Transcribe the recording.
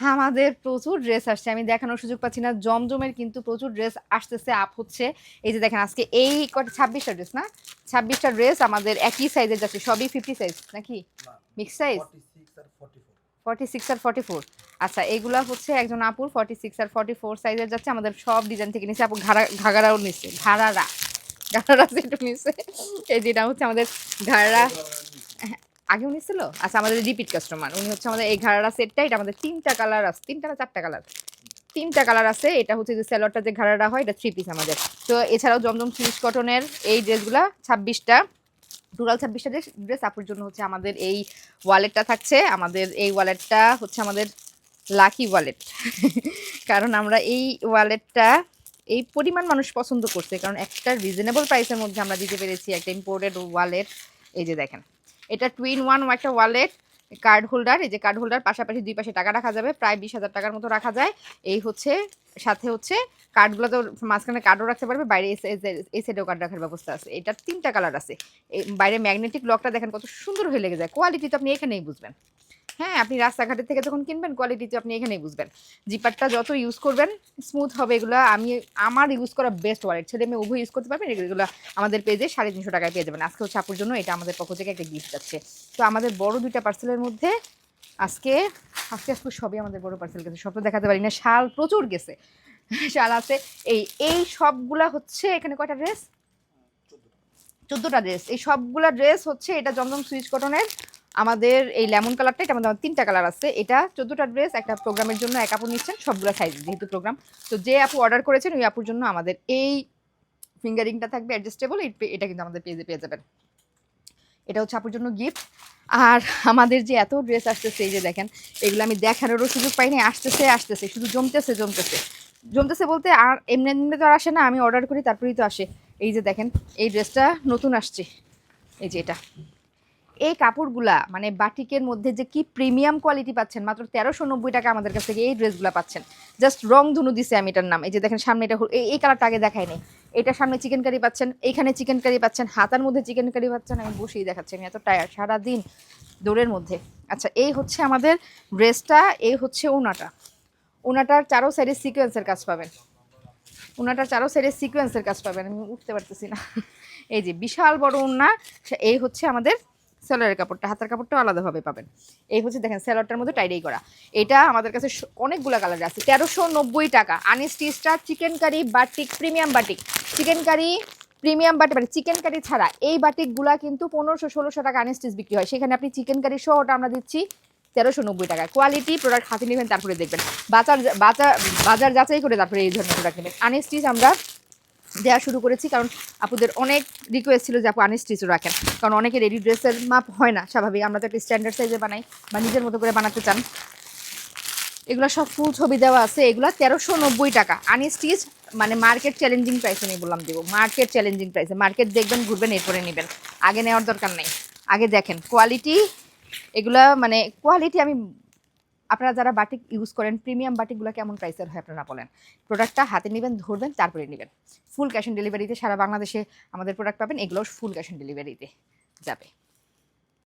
আমাদের প্রচুর ড্রেস আসছে। আমি দেখানোর সুযোগ পাচ্ছি না। জমজমের কিন্তু প্রচুর ড্রেস আসতেছে আপ হচ্ছে। এই যে দেখেন আজকে এই কটা ছাব্বিশটা ড্রেস না? ছাব্বিশটা ড্রেস আমাদের একই সাইজের যাচ্ছে। সবই ফিফটি সাইজ নাকি? মিক্স সাইজ ফর্টি সিক্স আর ফর্টি ফোর আচ্ছা এইগুলা হচ্ছে একজন আপুর ফর্টি সিক্স আর ফর্টি ফোর সাইজের যাচ্ছে। আমাদের সব ডিজাইন থেকে নিচ্ছে আপু ঘাড়া ঘাগারাও নিচ্ছে ঘাড়ারা। ঘাড়ারা সেটা নিচ্ছে এই যেটা হচ্ছে আমাদের ঘাড়া। আগেও নিছিল আচ্ছা আমাদের রিপিট কাস্টমার উনি হচ্ছে আমাদের এই ঘাড়ারা সেটটা এটা আমাদের তিনটা কালার আছে, তিনটা না চারটা কালার তিনটা কালার আছে, এটা হচ্ছে যে স্যালোয়ারটা যে ঘাড়াটা হয়, এটা থ্রি পিস আমাদের। তো এছাড়াও জমজম সুইচ কটনের এই ড্রেসগুলা ছাব্বিশটা টোটাল ছাব্বিশটা ড্রেস ড্রেস আপুর জন্য হচ্ছে আমাদের এই ওয়ালেটটা থাকছে। আমাদের এই ওয়ালেটটা হচ্ছে আমাদের লাকি ওয়ালেট কারণ আমরা এই ওয়ালেটটা এই পরিমাণ মানুষ পছন্দ করছে, কারণ একটা রিজনেবল প্রাইসের মধ্যে আমরা দিতে পেরেছি একটা ইম্পোর্টেড ওয়ালেট এই যে দেখেন। এটা টুইন ওয়ান একটা ওয়ালেট কার্ড হোল্ডার এই যে কার্ড হোল্ডার পাশাপাশি দুই পাশে টাকা রাখা যাবে, প্রায় বিশ হাজার টাকার মতো রাখা যায়। এই হচ্ছে, সাথে হচ্ছে কার্ডগুলো তো মাঝখানে কার্ডও রাখতে পারবে, বাইরে এই সাইডে- এই সাইডেও কার্ড রাখার ব্যবস্থা আছে। এটার তিনটা কালার আছে। বাইরে ম্যাগনেটিক লকটা দেখেন কত সুন্দর হয়ে লেগে যায়। কোয়ালিটি তো আপনি এখানেই বুঝবেন। হ্যাঁ আপনি রাস্তাঘাটের থেকে যখন কিনবেন কোয়ালিটি তো আপনি এখানেই বুঝবেন। জিপারটা যত ইউজ করবেন স্মুথ হবে এগুলো। আমি আমার ইউজ করা বেস্ট ওয়ালেট ছেলে মেয়ে উভয় ইউজ করতে পারবেন এগুলো আমাদের পেজে সাড়ে তিনশো টাকায় পেয়ে যাবেন। আজকে হচ্ছে আপুর জন্য এটা আমাদের পক্ষ থেকে একটা গিফট আছে তো আমাদের বড় দুইটা পার্সেলের মধ্যে আজকে আজকে আজকে সবই আমাদের বড় পার্সেল গেছে। সব তো দেখাতে পারি না শাল প্রচুর গেছে। শাল আছে। এই এই সবগুলা হচ্ছে এখানে কয়টা ড্রেস চোদ্দোটা। ড্রেস এই সবগুলা ড্রেস হচ্ছে এটা জমজম সুইচ কটনের। আমাদের এই লেমন কালারটা, এটা আমাদের তিনটা কালার আছে। এটা চোদ্দোটা ড্রেস, একটা প্রোগ্রামের জন্য এক আপু নিচ্ছেন, সবগুলো সাইজ যেহেতু প্রোগ্রাম তো যে আপু অর্ডার করেছেন, ওই আপুর জন্য আমাদের এই ফিঙ্গারিংটা থাকবে অ্যাডজাস্টেবল এটা কিন্তু আমাদের পেজে পেয়ে যাবেন। এটা হচ্ছে আপুর জন্য গিফট আর আমাদের যে এত ড্রেস আসতেছে, এই যে দেখেন, এগুলো আমি দেখানোরও সুযোগ পাইনি, আসতেছে আসতেছে, শুধু জমতেছে জমতেছে। জমতেছে বলতে আর এমনি এমনি তো আর আসে না, আমি অর্ডার করি, তারপরেই তো আসে। এই যে দেখেন, এই ড্রেসটা নতুন আসছে। এই যে এটা। এই কাপড়গুলা মানে বাটিকের মধ্যে যে কি প্রিমিয়াম কোয়ালিটি পাচ্ছেন, মাত্র তেরোশো নব্বই টাকা আমাদের কাছ থেকে এই ড্রেসগুলো পাচ্ছেন। জাস্ট রং ধনু দিছে আমি এটার নাম। এই যে দেখেন সামনে এটা এই কালারটা আগে দেখায়নি এটা সামনে চিকেন কারি পাচ্ছেন, এইখানে চিকেন কারি পাচ্ছেন, হাতার মধ্যে চিকেন কারি পাচ্ছেন, আমি বসেই দেখাচ্ছি, আমি এত টায়ার সারাদিন দৌড়ের মধ্যে। আচ্ছা এই হচ্ছে আমাদের ড্রেসটা এই হচ্ছে ওনাটা। ওনাটার চারো সাইডে সিকোয়েন্সের কাজ পাবেন। ওনাটার চারো সাইডে সিকোয়েন্সের কাজ পাবেন, আমি উঠতে পারতেছি না। এই যে বিশাল বড় ওনা এই হচ্ছে আমাদের সেলারের কাপড়টা, হাতের কাপড়টাও আলাদাভাবে পাবেন। এই হচ্ছে দেখেন সেলারটার মধ্যে টাইডাই করা। এটা আমাদের কাছে অনেকগুলো কালার আছে। তেরোশো নব্বই টাকা। আনিস্টিচটা chicken curry batik premium batik chicken curry premium বাটি মানে চিকেন কারি ছাড়া এই বাটিকগুলা কিন্তু পনেরোশো ষোলোশো টাকা আনিস্টিচ বিক্রি হয়। সেখানে আপনি চিকেন কারি সহটা আমরা দিচ্ছি তেরোশো নব্বই টাকা। কোয়ালিটি প্রোডাক্ট হাতে নেবেন, তারপরে দেখবেন। বাজার বাজার বাজার যাচাই করে তারপরে এই ধরনের প্রোডাক্ট নেবেন। আনিস্টিচ আমরা দেওয়া শুরু করেছি, কারণ আপুদের অনেক রিকোয়েস্ট ছিল যে আপু আনস্টিচও রাখেন। কারণ অনেকে রেডি ড্রেসের মাপ হয় না, স্বাভাবিক। আমরা তো একটা স্ট্যান্ডার্ড সাইজে বানাই বা নিজের মতো করে বানাতে চান। এগুলো সব ফুল ছবি দেওয়া আছে। এগুলো তেরোশো নব্বই টাকা। আনস্টিচ মানে মার্কেট চ্যালেঞ্জিং প্রাইসে আমি বললাম দেবো। মার্কেট চ্যালেঞ্জিং প্রাইসে মার্কেট দেখবেন, ঘুরবেন, এরপরে নেবেন। আগে নেওয়ার দরকার নেই। আগে দেখেন কোয়ালিটি এগুলা মানে কোয়ালিটি আমি আপনারা যারা বাটিক ইউজ করেন প্রিমিয়াম বাটিকগুলো কেমন প্রাইসের হয় আপনারা বলেন। প্রোডাক্টটা হাতে নেবেন, ধরবেন, তারপরে নেবেন। ফুল ক্যাশ অন ডেলিভারিতে সারা বাংলাদেশে আমাদের প্রোডাক্ট পাবেন, এগুলো ফুল ক্যাশ অন ডেলিভারিতে যাবে।